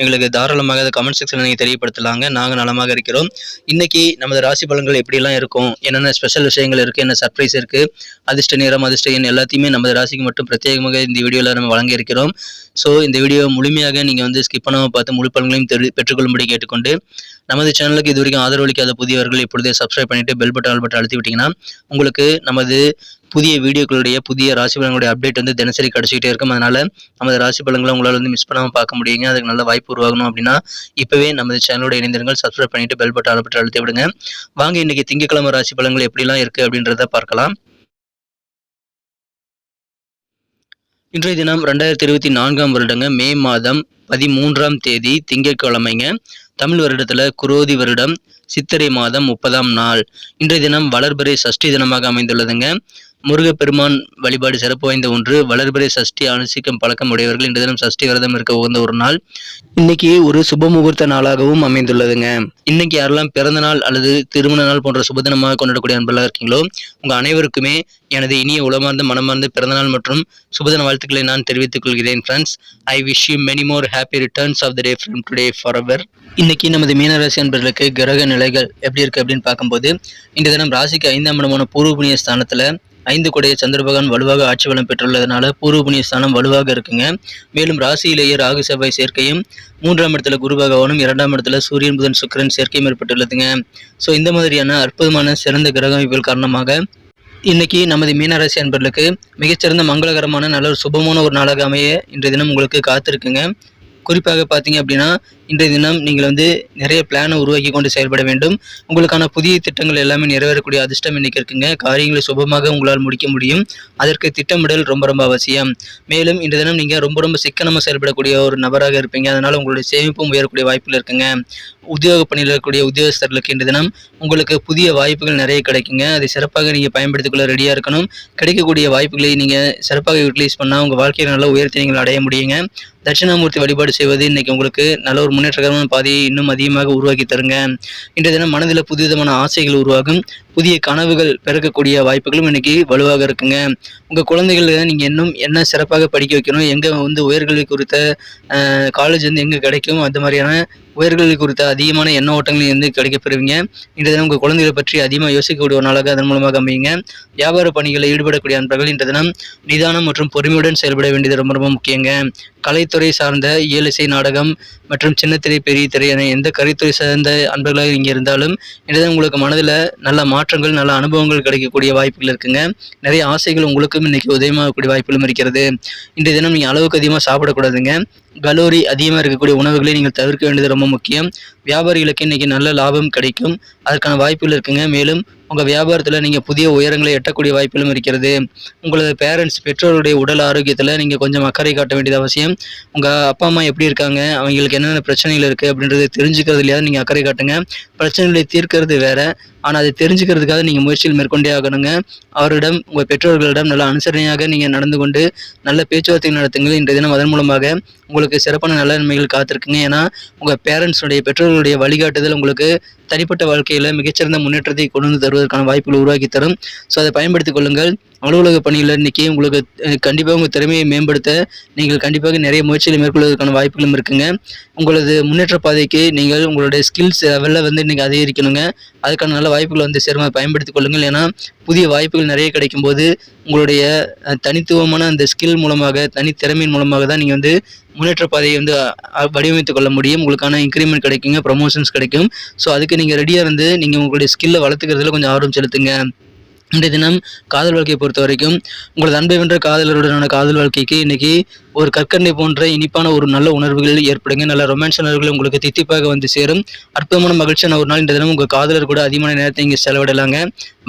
எங்களுக்கு தாராளமாக அதை கமெண்ட் செக்ஷனில் நீங்கள் தெரியப்படுத்தலாங்க. நாங்கள் நலமாக இருக்கிறோம். இன்றைக்கி நமது ராசி பலன்கள் எப்படிலாம் இருக்கும்? என்னென்ன ஸ்பெஷல் விஷயங்கள் இருக்குது என்ன சர்ப்ரைஸ் இருக்குது அதிர்ஷ்ட நேரம் அதிர்ஷ்ட எண் எல்லாத்தையுமே நமது ராசிக்கு மட்டும் பிரத்யேகமாக இந்த வீடியோவில் நம்ம வழங்க இருக்கிறோம். ஸோ இந்த வீடியோ முழுமையாக நீங்கள் வந்து ஸ்கிப் பண்ணாமல் பார்த்து முழு பலன்களையும் தெரி பெற்றுக்கொள்ளும்படி கேட்டுக்கொண்டு நமது சேனலுக்கு இது வரைக்கும் ஆதரவளிக்காத புதியவர்கள் இப்பொழுதே சப்ஸ்கிரைப் பண்ணிட்டு பெல் பட்டன் ஆல் பட்டன் அழுத்தி விட்டிங்கன்னா உங்களுக்கு நமது புதிய வீடியோக்களுடைய புதிய ராசி பலன்களுடைய அப்டேட் வந்து தினசரி கிடச்சிக்கிட்டே இருக்கும். அதனால நமது ராசி பலன்களை உங்களால் வந்து மிஸ் பண்ணாமல் பார்க்க முடியுங்க. அதுக்கு நல்ல வாய்ப்பு உருவாகணும் அப்படின்னா இப்போவே நமது சேனலோட இணைந்திருங்கள். சப்ஸ்கிரைப் பண்ணிட்டு பெல் பட்டன் ஆல் அழுத்தி விடுங்க. வாங்க இன்னைக்கு திங்கக்கிழமை ராசி பலன்கள் எப்படிலாம் இருக்குது அப்படின்றத பார்க்கலாம். இன்றைய தினம் ரெண்டாயிரத்தி இருபத்தி நான்காம் வருடங்க மே மாதம் பதிமூன்றாம் தேதி திங்கட்கிழமைங்க தமிழ் வருடத்துல குரோதி வருடம் சித்திரை மாதம் முப்பதாம் நாள். இன்றைய தினம் வளர்பிறை சஷ்டி தினமாக அமைந்துள்ளதுங்க. முருகப்பெருமான் வழிபாடு சிறப்பு வாய்ந்த ஒன்று. வளர்பிறை சஷ்டி அனுசிக்கும் பழக்கம் உடையவர்கள் இன்று தினம் சஷ்டி விரதம் இருக்க உகந்த ஒரு நாள். இன்னைக்கு ஒரு சுப முகூர்த்த நாளாகவும் அமைந்துள்ளதுங்க. இன்னைக்கு யாரெல்லாம் பிறந்த நாள் அல்லது திருமண நாள் போன்ற சுப தினமாக கொண்டாடக்கூடிய அன்பெல்லாம் இருக்கீங்களோ உங்க அனைவருக்குமே எனது இனிய உளமார்ந்த மனமார்ந்த பிறந்தநாள் மற்றும் சுபதின வாழ்த்துக்களை நான் தெரிவித்துக் கொள்கிறேன் friends I wish you many more happy returns of the day from today for அவர் இன்னைக்கு நமது மீனராசி அன்பர்களுக்கு கிரக நிலைகள் எப்படி இருக்கு அப்படின்னு பார்க்கும்போது இந்த தினம் ராசிக்கு ஐந்தாம் இடமான பூர்வ புண்ணிய ஸ்தானத்தில் ஐந்து கொடைய சந்திரபகவான் வலுவாக ஆட்சி பலம் பெற்றுள்ளதுனால பூர்வ புண்ணிய ஸ்தானம் வலுவாக இருக்குங்க. மேலும் ராசியிலேயே ராகு செவ்வாய் சேர்க்கையும் மூன்றாம் இடத்துல குரு பகவானும் இரண்டாம் இடத்துல சூரியன் புதன் சுக்கிரன் சேர்க்கையும் ஏற்பட்டுள்ளதுங்க. ஸோ இந்த மாதிரியான அற்புதமான சிறந்த கிரக அமைப்புகள் காரணமாக இன்னைக்கு நமது மீனராசி அன்பர்களுக்கு மிகச்சிறந்த மங்களகரமான நல்ல ஒரு சுபமான ஒரு நாளாக அமைய இன்றைய தினம் உங்களுக்கு காத்திருக்குங்க. குறிப்பாக பார்த்தீங்க அப்படின்னா இன்றைய தினம் நீங்கள் வந்து நிறைய பிளானை உருவாக்கி கொண்டு செயல்பட வேண்டும். உங்களுக்கான புதிய திட்டங்கள் எல்லாமே நிறைவேறக்கூடிய அதிர்ஷ்டம் இன்னைக்கு இருக்குங்க. காரியங்களை சுபமாக உங்களால் முடிக்க முடியும். அதற்கு திட்டமிடல் ரொம்ப ரொம்ப அவசியம். மேலும் இன்றைய தினம் நீங்கள் ரொம்ப ரொம்ப சிக்கனமாக செயல்படக்கூடிய ஒரு நபராக இருப்பீங்க. அதனால் உங்களுடைய சேமிப்பும் உயரக்கூடிய வாய்ப்பில் இருக்குங்க. உத்தியோக பணியில் இருக்கக்கூடிய உத்தியோகஸ்தர்களுக்கு இன்று தினம் உங்களுக்கு புதிய வாய்ப்புகள் நிறைய கிடைக்குங்க. அதை சிறப்பாக நீங்கள் பயன்படுத்திக்கொள்ள ரெடியாக இருக்கணும். கிடைக்கக்கூடிய வாய்ப்புகளை நீங்கள் சிறப்பாக யூட்டிலைஸ் பண்ணால் உங்கள் வாழ்க்கையில் நல்ல உயர்த்தி நீங்கள் அடைய முடியுங்க. தட்சிணாமூர்த்தி வழிபாடு செய்வது இன்னைக்கு உங்களுக்கு நல்ல ஒரு முன்னேற்றகரமான பாதையை இன்னும் அதிகமாக உருவாக்கி தருங்க. இன்றைய தினம் மனதில் புதுவிதமான ஆசைகள் உருவாகும். புதிய கனவுகள் பிறக்கக்கூடிய வாய்ப்புகளும் இன்னைக்கு வலுவாக இருக்குங்க. உங்கள் குழந்தைகள் நீங்கள் இன்னும் என்ன சிறப்பாக படிக்க வைக்கணும்? எங்கே வந்து உயர்கல்வி குறித்த காலேஜ் வந்து எங்கே கிடைக்கும்? அந்த மாதிரியான உயர்கல்வி குறித்த அதிகமான எண்ண ஓட்டங்களையும் வந்து கிடைக்கப்பெறுவீங்க இன்றைய தினம் உங்கள் குழந்தைகளை பற்றி அதிகமாக யோசிக்கக்கூடிய ஒரு நாளாக அதன் மூலமாக அமையுங்க. வியாபார பணிகளில் ஈடுபடக்கூடிய அன்பர்கள் இன்றைய தினம் நிதானம் மற்றும் பொறுமையுடன் செயல்பட வேண்டியது ரொம்ப ரொம்ப முக்கியங்க. கலைத்துறை சார்ந்த இயலிசை நாடகம் மற்றும் சின்னத்திரை பெரிய திரை என எந்த கலைத்துறை சார்ந்த அன்பர்களாக இங்கே இருந்தாலும் இன்றைய உங்களுக்கு மனதில் நல்ல மாற்றங்கள் நல்ல அனுபவங்கள் கிடைக்கக்கூடிய வாய்ப்புகள் இருக்குங்க. நிறைய ஆசைகள் உங்களுக்கும் இன்றைக்கி உதயமாகக்கூடிய வாய்ப்புகளும் இருக்கிறது. இன்றைய தினம் நீங்கள் அளவுக்கு அதிகமாக சாப்பிடக்கூடாதுங்க. கலோரி அதிகமாக இருக்கக்கூடிய உணவுகளை நீங்கள் தவிர்க்க வேண்டியது ரொம்ப முக்கியம். வியாபாரிகளுக்கு இன்றைக்கி நல்ல லாபம் கிடைக்கும். அதற்கான வாய்ப்புகள் இருக்குங்க. மேலும் உங்கள் வியாபாரத்தில் நீங்கள் புதிய உயரங்களை எட்டக்கூடிய வாய்ப்புகளும் இருக்கிறது. உங்களது பேரண்ட்ஸ் பெற்றோருடைய உடல் ஆரோக்கியத்தில் நீங்கள் கொஞ்சம் அக்கறை காட்ட வேண்டியது அவசியம். உங்கள் அப்பா அம்மா எப்படி இருக்காங்க? அவங்களுக்கு என்னென்ன பிரச்சனைகள் இருக்குது அப்படின்றத தெரிஞ்சுக்கிறதுலையாவது நீங்கள் அக்கறை காட்டுங்க. பிரச்சனைகளை தீர்க்கிறது வேறு. ஆனால் அதை தெரிஞ்சுக்கிறதுக்காக நீங்கள் முயற்சிகள் மேற்கொண்டே ஆகணுங்க. அவரிடம் உங்கள் பெற்றோர்களிடம் நல்ல அனுசரணையாக நீங்கள் நடந்து கொண்டு நல்ல பேச்சுவார்த்தை நடத்துங்கள் இன்றைய தினம். அதன் மூலமாக உங்களுக்கு சிறப்பான நல்ல நன்மைகள் காத்திருக்குங்க. ஏன்னா உங்கள் பேரண்ட்ஸுடைய பெற்றோர்களுடைய வழிகாட்டுதல் உங்களுக்கு தனிப்பட்ட வாழ்க்கையில் மிகச்சிறந்த முன்னேற்றத்தை கொண்டு வந்து தருவதற்கான வாய்ப்புகளை உருவாக்கி தரும். ஸோ அதை பயன்படுத்திக் கொள்ளுங்கள். அலுவலக பணியில் இன்றைக்கி உங்களுக்கு கண்டிப்பாக உங்கள் திறமையை மேம்படுத்த நீங்கள் கண்டிப்பாக நிறைய முயற்சிகளை மேற்கொள்வதற்கான வாய்ப்புகளும் இருக்குங்க. உங்களது முன்னேற்ற பாதைக்கு நீங்கள் உங்களுடைய ஸ்கில்ஸ் லெவலில் வந்து இன்றைக்கி அதிகரிக்கணுங்க. அதுக்கான நல்ல வாய்ப்புகளை வந்து சிறமாக பயன்படுத்திக் கொள்ளுங்கள். ஏன்னா புதிய வாய்ப்புகள் நிறைய கிடைக்கும் போது உங்களுடைய தனித்துவமான அந்த ஸ்கில் மூலமாக தனித்திறமையின் மூலமாக தான் நீங்கள் வந்து முன்னேற்ற பாதையை வந்து வடிவமைத்துக் கொள்ள முடியும். உங்களுக்கான இன்க்ரிமெண்ட் கிடைக்குங்க ப்ரொமோஷன்ஸ் கிடைக்கும். ஸோ அதுக்கு நீங்கள் ரெடியாக இருந்து நீங்கள் உங்களுடைய ஸ்கில்லை வளர்த்துக்கிறதுல கொஞ்சம் ஆர்வம் செலுத்துங்க. இன்றைய தினம் காதல் வாழ்க்கையை பொறுத்த வரைக்கும் உங்களது அன்பை வென்ற காதலருடனான காதல் வாழ்க்கைக்கு இன்னைக்கு ஒரு கற்கண்டை போன்ற இனிப்பான ஒரு நல்ல உணர்வுகள் ஏற்படுங்க. நல்ல ரொமான்ஸ் உணர்வுகள் உங்களுக்கு தித்திப்பாக வந்து சேரும். அற்புதமான மகிழ்ச்சியான ஒரு நாள் இந்த தினம் உங்கள் காதலர் கூட அதிகமான நேரத்தை இங்கே செலவிடலாங்க.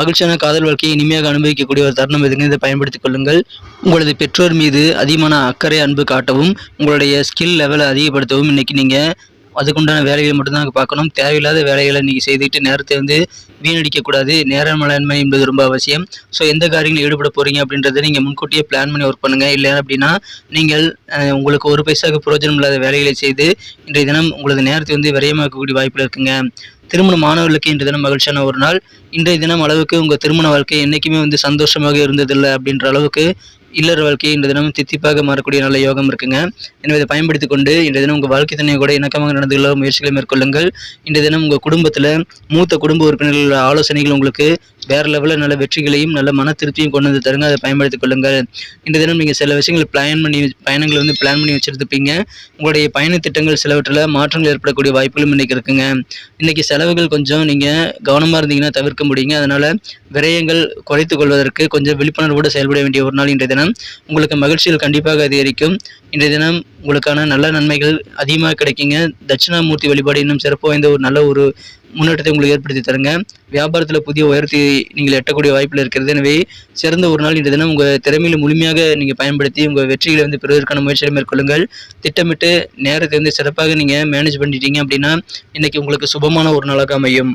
மகிழ்ச்சியான காதல் வாழ்க்கையை இனிமையாக அனுபவிக்கக்கூடிய ஒரு தருணம் எதுங்க? இதை பயன்படுத்திக் கொள்ளுங்கள். உங்களது பெற்றோர் மீது அதிகமான அக்கறை அன்பு காட்டவும் உங்களுடைய ஸ்கில் லெவலை அதிகப்படுத்தவும் இன்னைக்கு நீங்கள் அதுக்குண்டான வேலைகளை மட்டும்தான் பார்க்கணும். தேவையில்லாத வேலைகளை நீங்கள் செய்துட்டு நேரத்தை வந்து வீணடிக்கக்கூடாது. நேர மேலாண்மை என்பது ரொம்ப அவசியம். ஸோ எந்த காரியங்களில் ஈடுபட போகிறீங்க அப்படின்றத நீங்கள் முன்கூட்டியே பிளான் பண்ணி ஒர்க் பண்ணுங்கள் இல்லை அப்படின்னா நீங்கள் உங்களுக்கு ஒரு பைசாவுக்கு பிரயோஜனம் இல்லாத வேலைகளை செய்து இன்றைய தினம் உங்களது நேரத்தை வந்து விரயமாக்கக்கூடிய வாய்ப்பில் இருக்குங்க. திருமண மாணவர்களுக்கு இன்றைய தினம் மகிழ்ச்சியான ஒரு நாள். இன்றைய தினம் அளவுக்கு உங்கள் திருமண வாழ்க்கை என்றைக்குமே வந்து சந்தோஷமாக இருந்ததில்லை அப்படின்ற அளவுக்கு இல்லற வாழ்க்கை இன்றைய தினம் தித்திப்பாக மாறக்கூடிய நல்ல யோகம் இருக்குங்க. எனவே இதை பயன்படுத்திக் கொண்டு இன்றைய தினம் உங்கள் வாழ்க்கை துணையை கூட இணக்கமாக நடந்து கொள்ள முயற்சிகளை மேற்கொள்ளுங்கள். இன்றைய தினம் உங்கள் குடும்பத்தில் மூத்த குடும்ப உறுப்பினர்கள் ஆலோசனைகள் உங்களுக்கு வேற லெவலில் நல்ல வெற்றிகளையும் நல்ல மன திருப்தியும் கொண்டு வந்து தருங்க. அதை பயன்படுத்திக் கொள்ளுங்கள். இந்த தினம் நீங்கள் சில விஷயங்களை பிளான் பண்ணி பயணங்களை வந்து பிளான் பண்ணி வச்சுருப்பீங்க உங்களுடைய பயண திட்டங்கள் சிலவற்றில் மாற்றங்கள் ஏற்படக்கூடிய வாய்ப்புகளும் இன்னைக்கு இருக்குங்க. இன்றைக்கி செலவுகள் கொஞ்சம் நீங்கள் கவனமாக இருந்தீங்கன்னா தவிர்க்க முடியுங்க. அதனால் விரயங்கள் குறைத்து கொள்வதற்கு கொஞ்சம் விழிப்புணர்வோடு செயல்பட வேண்டிய ஒரு நாள் இன்றைய தினம். உங்களுக்கு மகிழ்ச்சிகள் கண்டிப்பாக அதிகரிக்கும். இன்றைய தினம் உங்களுக்கான நல்ல நன்மைகள் அதிகமாக கிடைக்குங்க. தட்சிணாமூர்த்தி வழிபாடு இன்னும் சிறப்பு வாய்ந்த ஒரு நல்ல ஒரு முன்னேற்றத்தை உங்களுக்கு ஏற்படுத்தி தருங்க. வியாபாரத்தில் புதிய உயர்த்தி நீங்கள் எட்டக்கூடிய வாய்ப்பில் இருக்கிறது. எனவே சிறந்த ஒரு நாள் இன்றைய தினம் உங்கள் திறமையில முழுமையாக நீங்கள் பயன்படுத்தி உங்கள் வெற்றிகளை வந்து பெறுவதற்கான முயற்சிகளை மேற்கொள்ளுங்கள். திட்டமிட்டு நேரத்தை வந்து சிறப்பாக நீங்கள் மேனேஜ் பண்ணிட்டீங்க அப்படின்னா இன்றைக்கி உங்களுக்கு சுபமான ஒரு நாளாக அமையும்.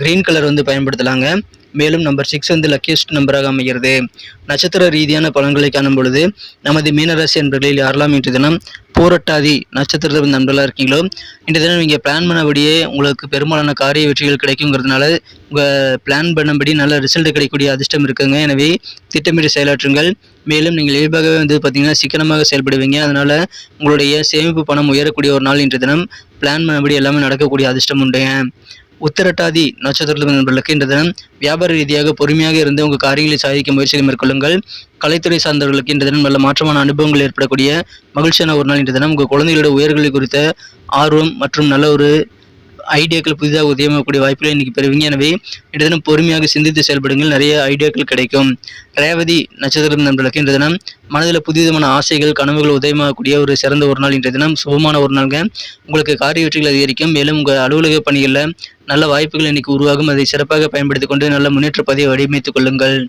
கிரீன் கலர் வந்து பயன்படுத்தலாங்க. மேலும் நம்பர் சிக்ஸ் வந்து லக்கியஸ்ட் நம்பராக அமைகிறது. நட்சத்திர ரீதியான பலன்களை காணும் பொழுது நமது மீனராசி என்பர்களில் யாரெல்லாம் இன்று தினம் போரட்டாதி நட்சத்திரத்தில் நண்பர்களாக இருக்கீங்களோ இன்று தினம் நீங்கள் பிளான் பண்ணபடியே உங்களுக்கு பெரும்பாலான காரிய வெற்றிகள் கிடைக்குங்கிறதுனால உங்கள் பிளான் பண்ணபடி நல்ல ரிசல்ட் கிடைக்கக்கூடிய அதிர்ஷ்டம் இருக்குங்க. எனவே திட்டமிட்டு செயலாற்றுங்கள். மேலும் நீங்கள் இயல்பாகவே வந்து பார்த்தீங்கன்னா சிக்கனமாக செயல்படுவீங்க. அதனால் உங்களுடைய சேமிப்பு பணம் உயரக்கூடிய ஒரு நாள் இன்று தினம் பிளான் பண்ணபடி எல்லாமே நடக்கக்கூடிய அதிர்ஷ்டம் உண்டுங்க. உத்திரட்டாதி நட்சத்திரத்தில் நண்பர்களுக்கு இந்த தினம் வியாபார ரீதியாக பொறுமையாக இருந்து உங்கள் காரியங்களை சாதிக்க முயற்சிகளை மேற்கொள்ளுங்கள். கலைத்துறை சார்ந்தவர்களுக்கு இந்த தினம் நல்ல மாற்றமான அனுபவங்கள் ஏற்படக்கூடிய மகிழ்ச்சியான ஒரு நாள் இன்று தினம். உங்கள் குழந்தைகளோட உயர்களை குறித்த ஆர்வம் மற்றும் நல்ல ஒரு ஐடியாக்கள் புதிதாக உதயமாகக்கூடிய வாய்ப்புகளை இன்னைக்கு பெறுவீங்க. எனவே இன்று தினம் பொறுமையாக சிந்தித்து செயல்படுங்கள். நிறைய ஐடியாக்கள் கிடைக்கும். ரேவதி நட்சத்திரம் நண்பர்களுக்கு இன்றைய தினம் மனதில் புதிதமான ஆசைகள் கனவுகள் உதயமாகக்கூடிய ஒரு சிறந்த ஒரு நாள் இன்றைய தினம். சுபமான ஒரு நாள்ங்க. உங்களுக்கு காரிய வெற்றிகள் அதிகரிக்கும். மேலும் உங்கள் அலுவலக பணிகளில் நல்ல வாய்ப்புகள் இன்னைக்கு உருவாகும். அதை சிறப்பாக பயன்படுத்திக் கொண்டு நல்ல முன்னேற்ற பதிவை வடிவமைத்துக் கொள்ளுங்கள்.